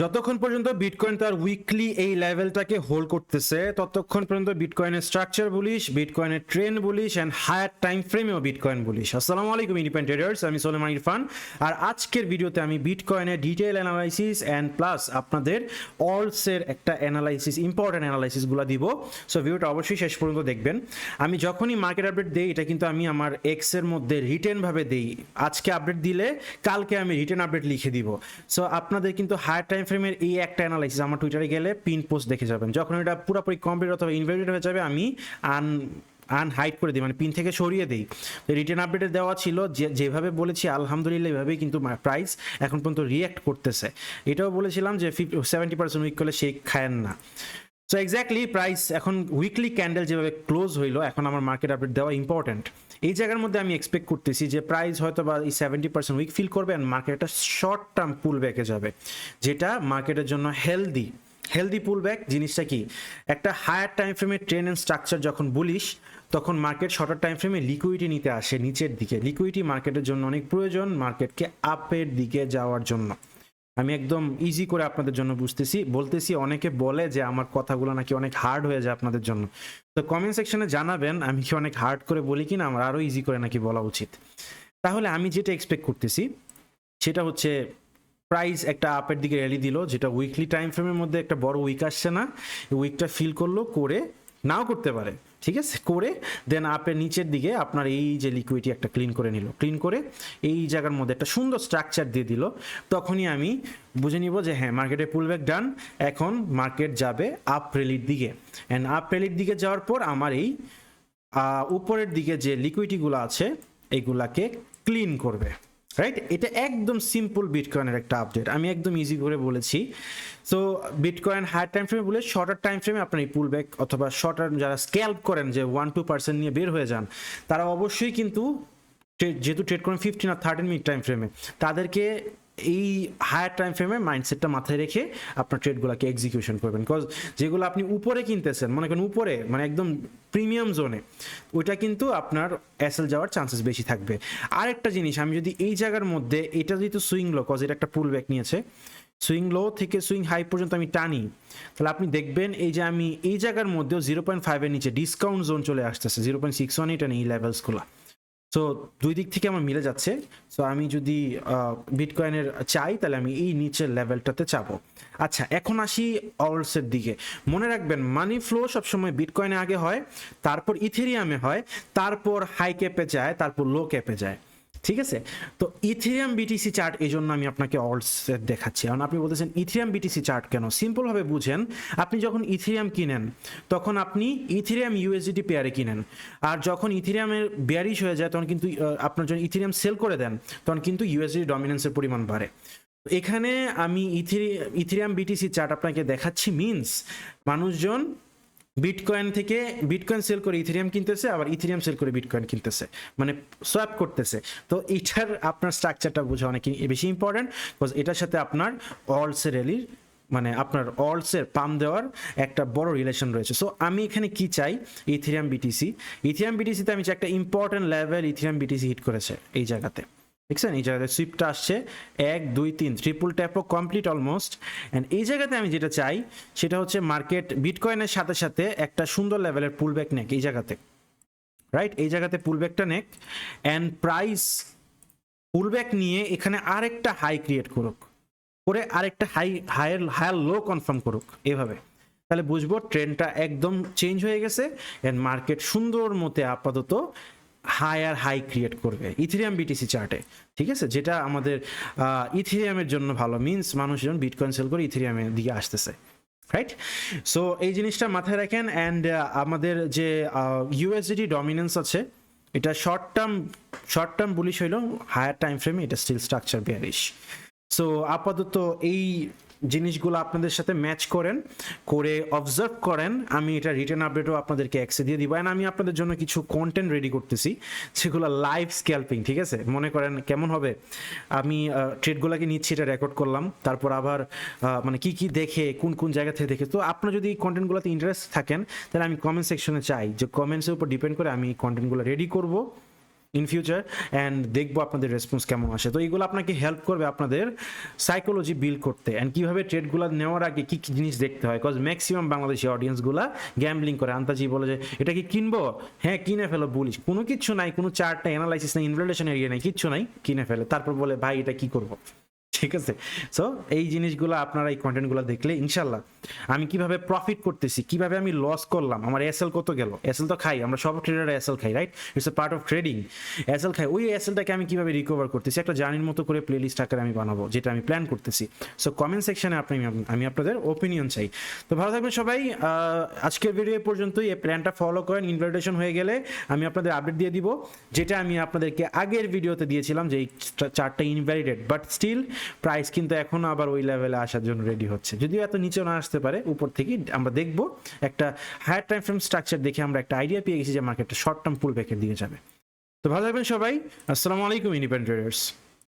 যতক্ষণ পর্যন্ত বিটকয়েন তার উইকলি এই লেভেলটাকে হোল্ড করতেছে, ততক্ষণ পর্যন্ত বিটকয়েনের structure bullish বিটকয়েনের trend bullish and higher time ফ্রেমেও bitcoin bullish আসসালামু আলাইকুম ইন্ডিপেন্ডেন্ট ট্রেডার্স আমি সোলেমান ইরফান আর আজকের ভিডিওতে আমি বিটকয়েনের ডিটেল অ্যানালাইসিস অ্যান্ড প্লাস আপনাদের অলসের একটা অ্যানালাইসিস ইম্পর্টেন্ট অ্যানালাইসিসগুলো দিব। সো ভিডিওটা অবশ্যই শেষ পর্যন্ত দেখবেন। আমি যখনই মার্কেট আপডেট দিই, এটা কিন্তু আমি আমার এক্সের মধ্যে রিটেনভাবে দিই। আজকে আপডেট দিলে, কালকে আমি রিটেন আপডেট লিখে দিব। সো আপনাদের কিন্তু হায়ার টাইম ফ্রেমের এই একটা অ্যানালাইসিস আমার টুইটারে গেলে পিন পোস্ট দেখে যাবেন। যখন এটা পুরোপুরি কমপ্লিট অথবা ইনভেটেড হয়ে যাবে, আমি আন আনহাইড করে দিই মানে পিন থেকে সরিয়ে দিই। রিটার্ন আপডেটে দেওয়া ছিল যে, যেভাবে বলেছি, আলহামদুলিল্লাহ এভাবেই কিন্তু প্রাইস এখন পর্যন্ত রিয়্যাক্ট করতেছে। এটাও বলেছিলাম যে ফিফটি সেভেন্টি পার্সেন্ট উইক করলে সেই খায়েন না। সো এক্স্যাক্টলি প্রাইস এখন উইকলি ক্যান্ডেল যেভাবে ক্লোজ হইল, এখন আমার মার্কেট আপডেট দেওয়া ইম্পর্টেন্ট এই জায়গার মধ্যে আমি এক্সপেক্ট করতেছি যে প্রাইস হয়তো বা এই সেভেন্টি পার্সেন্ট উইক ফিল করবে অ্যান্ড মার্কেট একটা শর্ট টার্ম পুল ব্যাকে যাবে, যেটা মার্কেটের জন্য হেলদি হেলদি পুল ব্যাক জিনিসটা কি? একটা হায়ার টাইম ফ্রেমের ট্রেন অ্যান্ড স্ট্রাকচার যখন বলিস তখন মার্কেট শর্টার টাইম ফ্রেমে লিকুইডিটি নিতে আসে নিচের দিকে। লিকুইডিটি মার্কেটের জন্য অনেক প্রয়োজন মার্কেটকে আপের দিকে যাওয়ার জন্য। আমি একদম ইজি করে আপনাদের জন্য বুঝতেছি। বলতেছি অনেকে বলে যে আমার কথাগুলো নাকি অনেক হার্ড হয়ে যায় আপনাদের জন্য। তো কমেন্ট সেকশনে জানাবেন, আমি কি অনেক হার্ড করে বলি কিনা আমার আরও ইজি করে নাকি বলা উচিত। তাহলে আমি যেটা এক্সপেক্ট করতেছি, সেটা হচ্ছে প্রাইস একটা আপের দিকে র্যালি দিল, যেটা উইকলি টাইম ফ্রেমের মধ্যে একটা বড় উইক আসছে না। উইকটা ফিল করল, করে নাও করতে পারে, ঠিক আছে? করে দেন আপের নিচের দিকে আপনার এই যে লিকুইডটি একটা ক্লিন করে নিল। ক্লিন করে এই জায়গার মধ্যে একটা সুন্দর স্ট্রাকচার দিয়ে দিল। তখনই আমি বুঝে নিব যে হ্যাঁ মার্কেটে পুলব্যাক ডান এখন মার্কেট যাবে আপ রেলির দিকে। অ্যান্ড আপ রেলির দিকে যাওয়ার পর আমার এই উপরের দিকে যে লিকুইডিটিগুলো আছে এইগুলাকে ক্লিন করবে। রাইট এটা একদম সিম্পল বিটকয়েনের একটা আপডেট আমি একদম ইজি করে বলেছি। সো বিটকয়েন হায়ার টাইম ফ্রেমে বলে শর্টার টাইম ফ্রেমে আপনার এই পুল ব্যাক অথবা শর্টার যারা স্ক্যাল্প করেন, যে ওয়ান টু পার্সেন্ট নিয়ে বের হয়ে যান, তারা অবশ্যই কিন্তু যেহেতু ট্রেড করেন ফিফটিন আর থার্টিন মিনিট টাইম ফ্রেমে তাদেরকে এই হায়ার টাইম ফ্রেমে মাইন্ডসেটটা মাথায় রেখে আপনার ট্রেডগুলোকে এক্সিকিউশন করবেন। বিকজ যেগুলো আপনি উপরে কিনতেছেন, মনে করেন উপরে মানে একদম প্রিমিয়াম জোনে ওইটা কিন্তু আপনার অ্যাসেল যাওয়ার চান্সেস বেশি থাকবে। আরেকটা জিনিস, আমি যদি এই জায়গার মধ্যে, এটা যেহেতু সুইং লো কজ এটা একটা পুল ব্যাক নিয়েছে সুইং লো থেকে সুইং হাই পর্যন্ত আমি টানি, তাহলে আপনি দেখবেন এই যে আমি এই জায়গার মধ্যেও জিরো পয়েন্ট ফাইভের নিচে ডিসকাউন্ট জোন চলে আসতেছে zero point six one eight এই লেভেলসগুলো সো দুই দিক থেকে আমার মিলে যাচ্ছে। সো আমি যদি বিটকয়েনের চাই, তাহলে আমি এই নিচের লেভেলটাতে চাব। আচ্ছা এখন আসি অলসের দিকে। মনে রাখবেন মানি ফ্লো সবসময় বিটকয়েনে আগে হয়, তারপর ইথেরিয়ামে হয়, তারপর হাই ক্যাপে যায়, তারপর লো ক্যাপে যায়। ঠিক আছে? তো ইথেরিয়াম বিটিসি চার্ট এই জন্য আমি আপনাকে অলস দেখাচ্ছি। কারণ আপনি বলতেছেন ইথেরিয়াম বিটিসি চার্ট কেন? সিম্পলভাবে বুঝেন, আপনি যখন ইথেরিয়াম কিনেন, তখন আপনি ইথেরিয়াম ইউএসডিটি পেয়ারে কিনেন। আর যখন ইথেরিয়ামের বেয়ারিশ হয়ে যায়, তখন কিন্তু আপনার যখন ইথেরিয়াম সেল করে দেন, তখন কিন্তু ইউএসডি ডমিনেন্সের পরিমাণ বাড়ে। এখানে আমি ইথেরি ইথেরিয়াম বিটিসি চার্ট আপনাকে দেখাচ্ছি মিনস মানুষজন বিটকয়েন থেকে বিটকয়েন সেল করে ইথেরিয়াম কিনতেছে, আবার ইথেরিয়াম সেল করে বিটকয়েন কিনতেছে মানে সোয়াপ করতেছে। তো এটার আপনার স্ট্রাকচারটা বোঝা অনেক বেশি ইম্পর্টেন্ট বিকজ এটার সাথে আপনার অলস র্যালির মানে আপনার অলসের পাম দেওয়ার একটা বড় রিলেশন রয়েছে। সো আমি এখানে কি চাই? ইথেরিয়াম বিটিসি ইথেরিয়াম বিটিসিতে আমি চাই একটা important level Ethereum BTC hit করেছে এই জায়গাতে। দেখছেন? এই জায়গাতে সুইপটা আসছে। এক, দুই, তিন ট্রিপল ট্যাপও কমপ্লিট অলমোস্ট অ্যান্ড এই জায়গাতে আমি যেটা চাই, সেটা হচ্ছে মার্কেট বিটকয়েনের সাথে সাথে একটা সুন্দর লেভেলের পুলব্যাক নেক এই জায়গাতে। রাইট এই জায়গাতে পুলব্যাকটা নেক। অ্যান্ড প্রাইস পুলব্যাক নিয়ে এখানে আরেকটা হাই ক্রিয়েট করুক। করে আরেকটা high higher higher low confirm করুক এভাবে। তাহলে বুঝব ট্রেন্ডটা একদম চেঞ্জ হয়ে গেছে। অ্যান্ড মার্কেট সুন্দর মতে আপাতত হায়ার হাই ক্রিয়েট করবে। ইথেরিয়াম বিটিসি চার্টে ঠিক আছে? যেটা আমাদের ইথেরিয়ামের জন্য ভালো। মিনস মানুষজন বিটকয়েন সেল করে ইথেরিয়ামের দিকে আসতেছে রাইট সো এই জিনিসটা মাথায় রাখেন অ্যান্ড আমাদের যে ইউএসডিটি ডমিনেন্স আছে, এটা short term short term bullish হইল হায়ার টাইম ফ্রেমে এটা স্টিল স্ট্রাকচার বেয়ারিশ সো আপাতত এই জিনিসগুলো আপনাদের সাথে ম্যাচ করেন, করে অবজার্ভ করেন, আমি এটা রিটার্ন আপডেটও আপনাদেরকে অ্যাক্সে দিয়ে দিব। আমি আপনাদের জন্য কিছু কন্টেন্ট রেডি করতেছি, সেগুলো লাইভ স্ক্যাল্পিং ঠিক আছে? মনে করেন কেমন হবে? আমি ট্রেডগুলোকে নিচ্ছি, এটা রেকর্ড করলাম, তারপর আবার মানে কি কি দেখে, কোন কোন জায়গা থেকে দেখে। তো আপনার যদি কন্টেন্টগুলোতে ইন্টারেস্ট থাকেন, তাহলে আমি কমেন্ট সেকশনে চাই, যে কমেন্টসের উপর ডিপেন্ড করে আমি কন্টেন্টগুলো রেডি করব। ইন ফিউচার অ্যান্ড দেখব আপনাদের রেসপন্স কেমন আসে। তো এইগুলো আপনাকে হেল্প করবে আপনাদের সাইকোলজি বিল্ড করতে অ্যান্ড কীভাবে ট্রেডগুলো নেওয়ার আগে কী কী জিনিস দেখতে হয়। বিকজ ম্যাক্সিমাম বাংলাদেশি অডিয়েন্সগুলো গ্যাম্বলিং করে। আন্তাজি বলে যে, এটা কি কিনবো? হ্যাঁ কিনে ফেলো বলিস কোনো কিছু নাই, কোনো চার্ট নাই অ্যানালাইসিস নাই ইনভেলেশন এরিয়া নাই, কিচ্ছু নাই, কিনে ফেলে। তারপর বলে, ভাই, এটা কি করব? ঠিক আছে? সো এই জিনিসগুলো আপনারা এই কন্টেন্টগুলো দেখলে ইনশাল্লাহ আমি কীভাবে প্রফিট করতেছি, কীভাবে আমি লস করলাম, আমার এসএল কত গেল? এসএল তো খাই, আমরা সব ট্রেডার এসএল খাই right it's a part of trading SL খাই, ওই এসএলটাকে আমি কীভাবে রিকভার করতেছি? একটা জার্নির মতো করে প্লে লিস্ট আকারে আমি বানাবো, যেটা আমি প্ল্যান করতেছি। সো কমেন্ট সেকশনে আপনি, আমি আপনাদের ওপিনিয়ন চাই। তো ভালো থাকবেন সবাই। আজকের ভিডিও পর্যন্তই। এই প্ল্যানটা ফলো করেন ইনভাইটেশন হয়ে গেলে আমি আপনাদের আপডেট দিয়ে দিব, যেটা আমি আপনাদেরকে আগের ভিডিওতে দিয়েছিলাম যে এই চারটা ইনভ্যালিডেড বাট স্টিল প্রাইস কিন্তু এখন আবার ওই লেভেলে আসার জন্য রেডি হচ্ছে। যদিও এত নিচে না আসতে পারে, উপর থেকে আমরা দেখব। একটা হায়ার টাইম ফ্রেম স্ট্রাকচার দেখে আমরা একটা আইডিয়া পেয়ে গেছি যে মার্কেটটা শর্ট টার্ম পুল ব্যাকের দিকে যাবে। তো ভালো থাকবেন সবাই। আসসালামু আলাইকুম ইন্ডিপেন্ডেন্ট ট্রেডার্স